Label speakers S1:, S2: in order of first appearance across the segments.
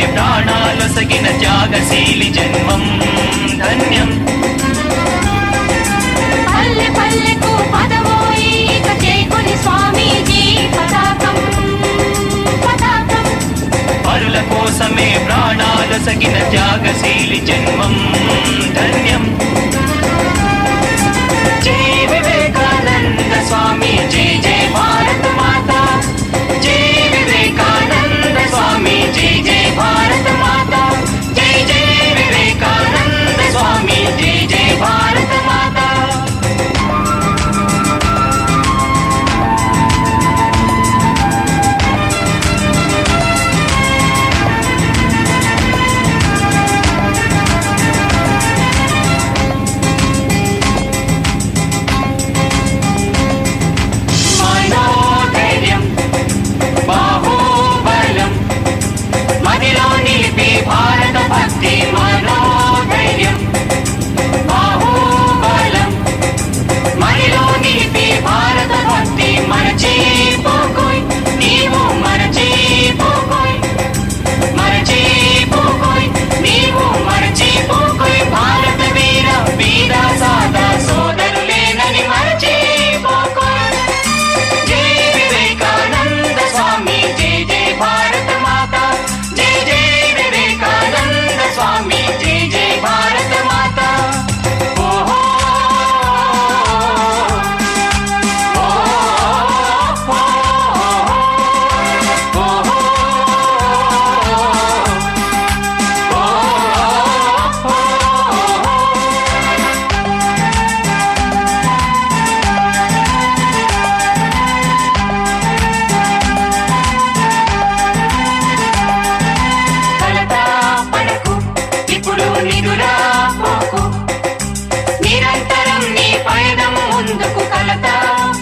S1: ప్రాణాలొసగిన త్యాగశీలి జన్మం. ధన్యం.
S2: పల్లె పల్లెకు పదవోయి
S1: పరుల కోసమే ప్రాణాలొసగిన త్యాగశీలి జన్మం. ధన్యం.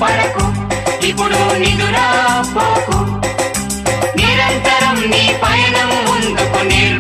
S2: పడకు. ఇప్పుడు నిదురా పోకు నిరంతరం నీ పయనం ముందుకు నిర్భయ